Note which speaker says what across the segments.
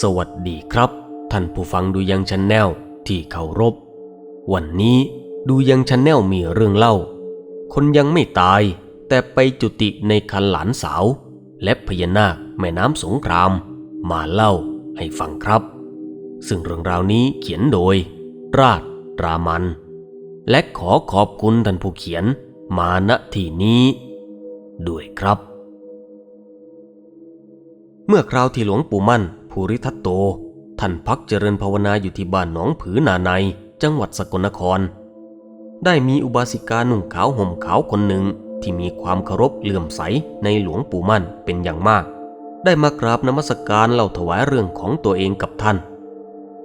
Speaker 1: สวัสดีครับ ท่านผู้ฟังดูยังชันแนลที่เคารพ วันนี้ดูยังชันแนลมีเรื่องเล่า คนยังไม่ตายแต่ไปจุติในคันหลานสาว และพญานาคแม่น้ำสงคราม มาเล่าให้ฟังครับ ซึ่งเรื่องราวนี้เขียนโดย ราชรามัน และขอขอบคุณท่านผู้เขียนมาณที่นี้ ด้วยครับ เมื่อคราวที่หลวงปู่มั่น ภูริทัตโต ท่านพักเจริญภาวนาอยู่ที่บ้านหนองผือนาใน จังหวัดสกลนคร ได้มีอุบาสิกาหนุ่งขาวห่มขาวคนหนึ่งที่มีความเคารพเลื่อมใสในหลวงปู่มั่นเป็นอย่างมาก ได้มากราบนมัสการเล่าถวายเรื่องของตัวเองกับท่าน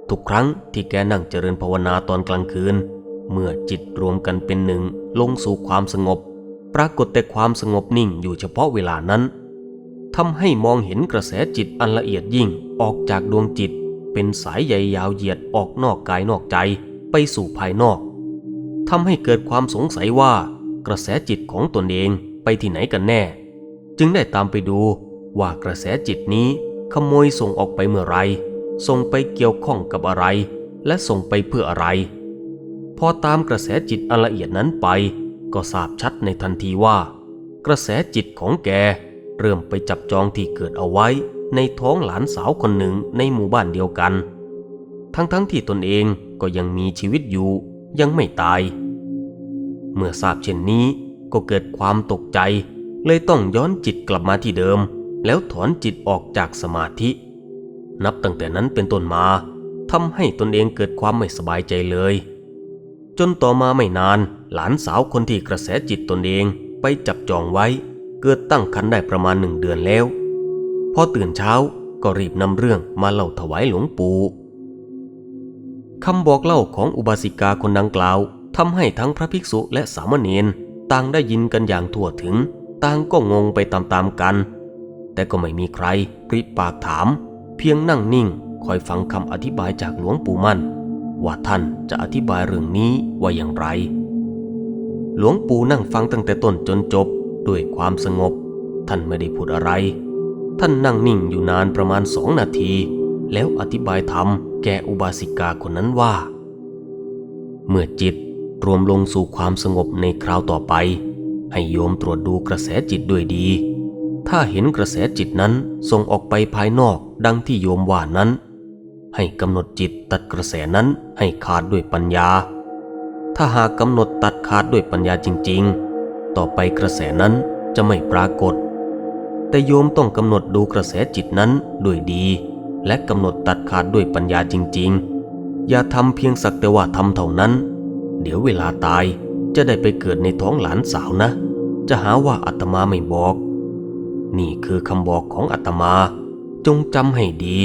Speaker 1: ทุกครั้งที่แกนั่งเจริญภาวนาตอนกลางคืน เมื่อจิตรวมกันเป็นหนึ่งลงสู่ความสงบ ปรากฏแต่ความสงบนิ่งอยู่เฉพาะเวลานั้นทำให้มองเห็นกระแสจิตอันละเอียดยิ่ง ออกจากดวงจิตเป็นสายใยยาวเหยียดออกนอกกายนอกใจไปสู่ภายนอกทำให้เกิดความสงสัยว่ากระแสจิตของตนเองไปที่ไหนกันแน่ จึงได้ตามไปดูว่ากระแสจิตนี้ขโมยส่งออกไปเมื่อไร ส่งไปเกี่ยวข้องกับอะไร และส่งไปเพื่ออะไร พอตามกระแสจิตอันละเอียดนั้นไป ก็ทราบชัดในทันทีว่า กระแสจิตของแกเริ่มไปจับจองที่เกิดเอาไว้ ในท้องหลานสาวคนหนึ่งในหมู่บ้านเดียวกัน ทั้งๆทที่ตนเองก็ยังมีชีวิตอยู่ยังไม่ตาย เมื่อทราบเช่นนี้ก็เกิดความตกใจ เลยต้องย้อนจิตกลับมาที่เดิม แล้วถอนจิตออกจากสมาธิ นับตั้งแต่นั้นเป็นต้นมาทำให้ตนเองเกิดความไม่สบายใจเลย จนต่อมาไม่นานหลานสาวคนที่กระแสจิตตนเองไปจับจองไว้ เกิดตั้งครรภ์ได้ประมาณหนึ่งเดือนแล้ว พอตื่นเช้าก็รีบนำเรื่องมาเล่าถวายหลวงปู่คำบอกเล่าของอุบาสิกาคนดังกล่าวทำให้ทั้งพระภิกษุและสามเณรต่างได้ยินกันอย่างทั่วถึง ต่างก็งงไปตามๆกัน แต่ก็ไม่มีใครปริปากถาม เพียงนั่งนิ่งคอยฟังคำอธิบายจากหลวงปู่มั่น ว่าท่านจะอธิบายเรื่องนี้ว่าอย่างไร หลวงปู่นั่งฟังตั้งแต่ต้นจนจบด้วยความสงบ ท่านไม่ได้พูดอะไร ท่านนั่งนิ่งอยู่นานประมาณสองนาที แล้วอธิบายธรรมแก่อุบาสิกาคนนั้นว่า เมื่อจิตรวมลงสู่ความสงบในคราวต่อไป ให้โยมตรวจดูกระแสจิตด้วยดี ถ้าเห็นกระแสจิตนั้นส่งออกไปภายนอกดังที่โยมว่านั้น ให้กำหนดจิตตัดกระแสนั้นให้ขาดด้วยปัญญา ถ้าหากกำหนดตัดขาดด้วยปัญญาจริง ๆ ต่อไปกระแสนั้นจะไม่ปรากฏ แต่โยมต้องกำหนดดูกระแสจิตนั้นด้วยดี และกำหนดตัดขาดด้วยปัญญาจริง ๆ อย่าทำเพียงสักแต่ว่าทำเท่านั้น เดี๋ยวเวลาตายจะได้ไปเกิดในท้องหลานสาวนะ จะหาว่าอาตมาไม่บอก นี่คือคำบอกของอาตมา จงจำให้ดี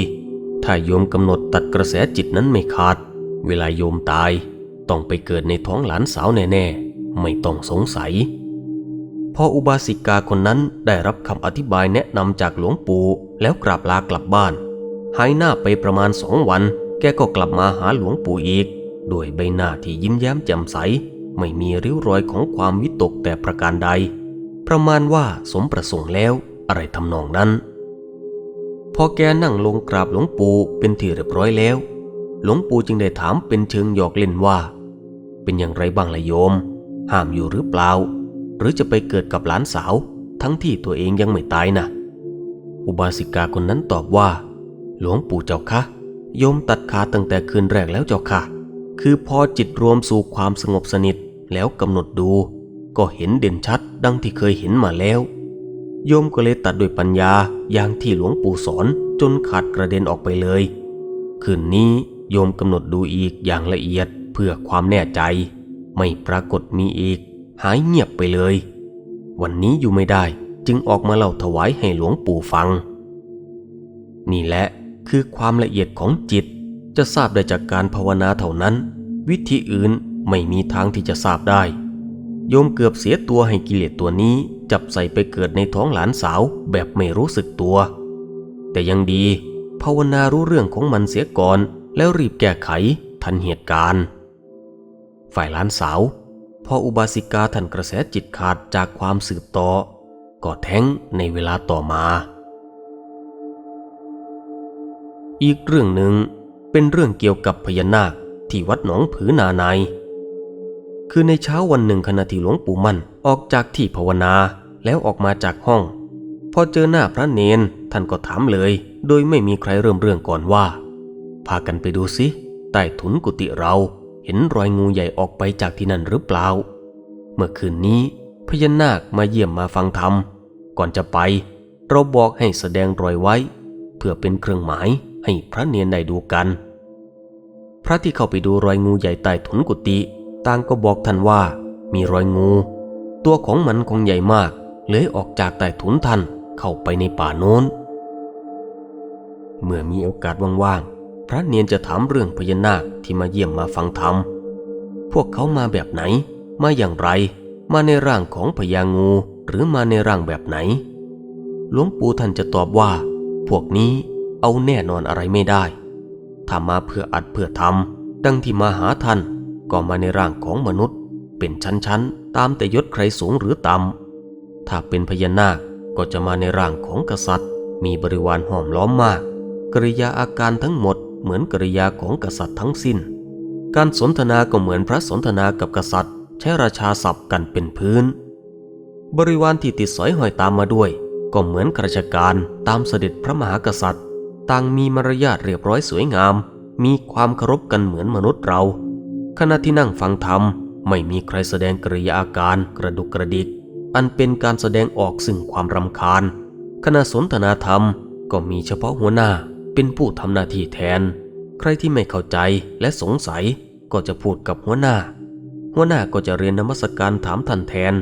Speaker 1: ถ้าโยมกำหนดตัดกระแสจิตนั้นไม่ขาด เวลาโยมตาย ต้องไปเกิดในท้องหลานสาวแน่ๆ ไม่ต้องสงสัย พออุบาสิกาคนนั้นได้รับคำอธิบายแนะนำจากหลวงปู่แล้วกราบลากลับบ้าน หายหน้าไปประมาณสองวัน แกก็กลับมาหาหลวงปู่อีก ด้วยใบหน้าที่ยิ้มแย้มแจ่มใส ไม่มีริ้วรอยของความวิตกแต่ประการใด ประมาณว่าสมประสงค์แล้วอะไรทำนองนั้น พอแกนั่งลงกราบหลวงปู่เป็นที่เรียบร้อยแล้ว หลวงปู่จึงได้ถามเป็นเชิงหยอกเล่นว่า เป็นอย่างไรบ้างละโยม ห้ามอยู่หรือเปล่า หรือจะไปเกิดกับหลานสาว ทั้งที่ตัวเองยังไม่ตายนะอุบาสิกาคนนั้นตอบว่า หลวงปู่เจ้าคะโยมตัดขาตั้งแต่คืนแรกแล้วเจ้าค่ะ คือพอจิตรวมสู่ความสงบสนิทแล้วกำหนดดู ก็เห็นเด่นชัดดังที่เคยเห็นมาแล้ว โยมก็เลยตัดด้วยปัญญาอย่างที่หลวงปู่สอนจนขาดกระเด็นออกไปเลย คืนนี้โยมกำหนดดูอีกอย่างละเอียดเพื่อความแน่ใจ ไม่ปรากฏมีอีก หายเงียบไปเลย วันนี้อยู่ไม่ได้จึงออกมาเล่าถวายให้หลวงปู่ฟัง นี่แหละคือความละเอียดของจิตจะทราบได้จากการภาวนาเท่านั้น วิธีอื่นไม่มีทางที่จะทราบได้ โยมเกือบเสียตัวให้กิเลสตัวนี้ จับใส่ไปเกิดในท้องหลานสาวแบบไม่รู้สึกตัว แต่ยังดี ภาวนารู้เรื่องของมันเสียก่อน แล้วรีบแก้ไขทันเหตุการณ์ ฝ่ายหลานสาว พออุบาสิกาท่านกระแสจิตขาดจากความสืบต่อก็แท้งในเวลาต่อมา อีกเรื่องหนึ่งเป็นเรื่องเกี่ยวกับพญานาคที่วัดหนองผือนาใน คือในเช้าวันหนึ่งขณะที่หลวงปู่มั่นออกจากที่ภาวนาแล้วออกมาจากห้อง พอเจอหน้าพระเนนท่านก็ถามเลย โดยไม่มีใครเริ่มเรื่องก่อนว่า พากันไปดูสิใต้ถุนกุฏิเรา เห็นรอยงูใหญ่ออกไปจากที่นั่นหรือเปล่า เมื่อคืนนี้พญานาคมาเยี่ยมมาฟังธรรม ก่อนจะไป เราบอกให้แสดงรอยไว้ เพื่อเป็นเครื่องหมายให้พระเนียนได้ดูกัน พระที่เข้าไปดูรอยงูใหญ่ใต้ถุนกุฏิต่างก็บอกท่านว่ามีรอยงู ตัวของมันคงใหญ่มากเลื้อยออกจากใต้ถุนท่านเข้าไปในป่าโน้น เมื่อมีโอกาสว่างๆ พระเนียนจะถามเรื่องพญานาคที่มาเยี่ยมมาฟังธรรม พวกเขามาแบบไหน มาอย่างไร มาในร่างของพญางูหรือมาในร่างแบบไหน หลวงปู่ท่านจะตอบว่า พวกนี้เอาแน่นอนอะไรไม่ได้ ถ้ามาเพื่ออัดเพื่อทำดังที่มาหาท่านก็มาในร่างของมนุษย์ เป็นชั้นๆ ตามแต่ยศใครสูงหรือต่ำถ้าเป็นพญานาคก็จะมาในร่างของกษัตริย์ มีบริวารห้อมล้อมมาก กริยาอาการทั้งหมด เหมือนกริยาของกษัตริย์ทั้งสิ้น การสนทนาก็เหมือนพระสนทนากับกษัตริย์ ใช้ราชาศัพท์กันเป็นพื้น บริวารที่ติดสอยห้อยตามมาด้วย ก็เหมือนข้าราชการตามเสด็จพระมหากษัตริย์ ต่างมีมารยาทเรียบร้อยสวยงาม มีความเคารพกันเหมือนมนุษย์เรา ขณะที่นั่งฟังธรรมไม่มีใครแสดงกริยาอาการกระดุกกระดิก อันเป็นการแสดงออกซึ่งความรำคาญ ขณะสนทนาธรรมก็มีเฉพาะหัวหน้า เป็นผู้ทำหน้าที่แทน ใครที่ไม่เข้าใจและสงสัยก็จะพูดกับหัวหน้า หัวหน้าก็จะเรียนนมัสการถามท่านแทน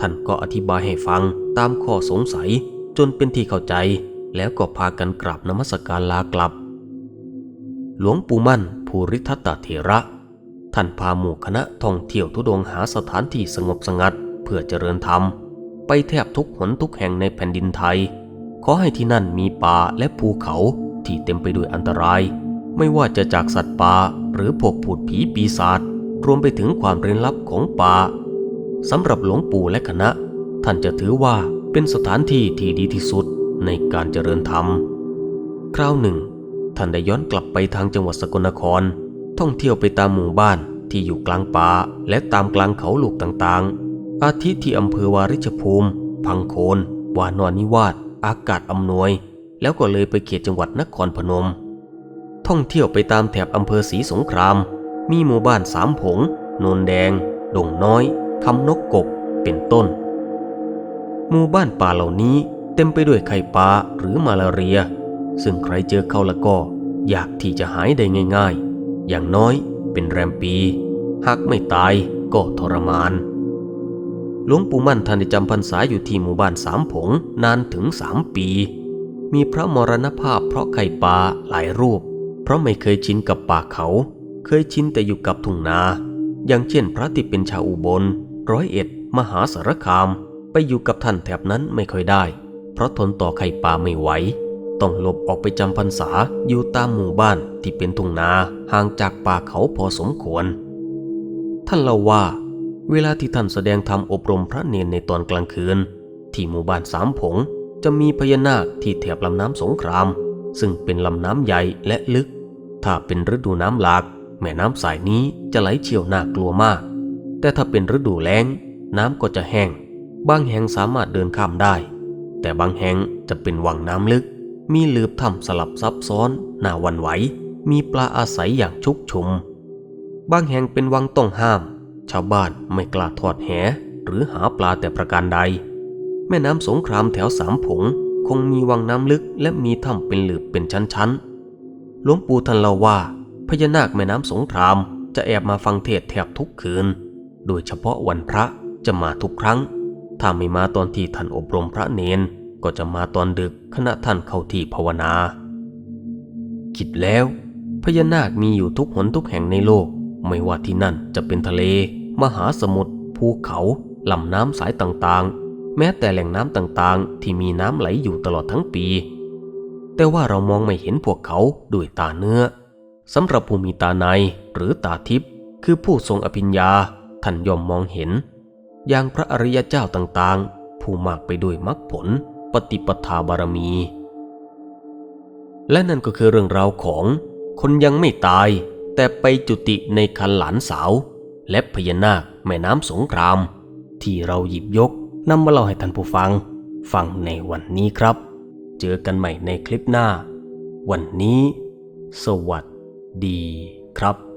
Speaker 1: ท่านก็อธิบายให้ฟังตามข้อสงสัยจนเป็นที่เข้าใจ แล้วก็พากันกราบนมัสการลากลับ หลวงปู่มั่นภูริทัตตเถระ ท่านพาหมู่คณะท่องเที่ยวทุดงหาสถานที่สงบสงัดเพื่อเจริญธรรม ไปแทบทุกหนทุกแห่งในแผ่นดินไทย ขอให้ที่นั่นมีป่าและภูเขา ที่เต็มไปด้วยอันตราย ไม่ว่าจะจากสัตว์ป่าหรือพวกผุดผีปีศาจรวมไปถึงความเร้นลับของป่าสำหรับหลวงปู่และคณะ ท่านจะถือว่าเป็นสถานที่ที่ดีที่สุดในการเจริญธรรม คราวหนึ่ง ท่านได้ย้อนกลับไปทางจังหวัดสกลนคร ท่องเที่ยวไปตามหมู่บ้านที่อยู่กลางป่าและตามกลางเขาลูกต่างๆ อาทิที่อำเภอวาริชภูมิ พังโคน วานอนนิวาสอากาศอำนวย แล้วก็เลยไปเขตจังหวัดนครพนม ท่องเที่ยวไปตามแถบอำเภอศรีสงคราม มีหมู่บ้านสามผง โนนแดง ดงน้อยคำนกกกเป็นต้น หมู่บ้านป่าเหล่านี้เต็มไปด้วยไข่ปลาหรือมาลาเรีย ซึ่งใครเจอเข้าล้วก็ อยากที่จะหายได้ง่ายๆ อย่างน้อยเป็นแรมปีหากไม่ตายก็ทรมาน หลวงปู่มั่นท่านได้จำพรรษาอยู่ที่หมู่บ้านสามผงนานถึงสามปี มีพระมรณภาพเพราะไข่ปลาหลายรูป เพราะไม่เคยชินกับป่าเขา เคยชินแต่อยู่กับทุ่งนา อย่างเช่นพระที่เป็นชาวอุบล ร้อยเอ็ด มหาสารคาม ไปอยู่กับท่านแถบนั้นไม่ค่อยได้ เพราะทนต่อไข่ปลาไม่ไหว ต้องหลบออกไปจำพรรษาอยู่ตามหมู่บ้านที่เป็นทุ่งนาห่างจากป่าเขาพอสมควร ท่านเล่าว่า เวลาที่ท่านแสดงธรรมอบรมพระเนนในตอนกลางคืน ที่หมู่บ้านสามผง จะมีพญานาคที่แถบลำน้ำสงคราม ซึ่งเป็นลำน้ำใหญ่และลึก ถ้าเป็นฤดูน้ำหลาก แม่น้ำสายนี้จะไหลเชี่ยวน่ากลัวมาก แต่ถ้าเป็นฤดูแล้ง น้ำก็จะแห้ง บางแห่งสามารถเดินข้ามได้ แต่บางแห่งจะเป็นวังน้ำลึก มีหลืบถ้ำสลับซับซ้อนน่าหวันไหว มีปลาอาศัยอย่างชุกชุม บางแห่งเป็นวังต้องห้าม ชาวบ้านไม่กล้าทอดแหหรือหาปลาแต่ประการใด ม่น้ำสงครามแถวสามผง คงมีวังน้ำลึกและมีถ้ำเป็นหลืบเป็นชั้นๆหลวงปู่ท่านเล่าว่า พญานาคแม่น้ำสงครามจะแอบมาฟังเทศแทบทุกคืน โดยเฉพาะวันพระจะมาทุกครั้ง ถ้าไม่มาตอนที่ท่านอบรมพระเนน ก็จะมาตอนดึกขณะท่านเข้าที่ภาวนา คิดแล้วพญานาคมีอยู่ทุกหนทุกแห่งในโลก ไม่ว่าที่นั่นจะเป็นทะเล มหาสมุทรภูเขาลำน้ำสายต่างๆ แม้แต่แหล่งน้ำต่างๆ ที่มีน้ำไหลอยู่ตลอดทั้งปี แต่ว่าเรามองไม่เห็นพวกเขาด้วยตาเนื้อสำหรับผู้มีตาในหรือตาทิพย์คือผู้ทรงอภิญญาท่านย่อมมองเห็น อย่างพระอริยเจ้าต่างๆ ผู้มากไปด้วยมรรคผล ปฏิปทาบารมี และนั่นก็คือเรื่องราวของคนยังไม่ตาย แต่ไปจุติในคันหลานสาว และพญานาคแม่น้ำสงคราม ที่เราหยิบยก นำมาเล่าให้ท่านผู้ฟัง ฟังในวันนี้ครับ เจอกันใหม่ในคลิปหน้า วันนี้ สวัสดีครับ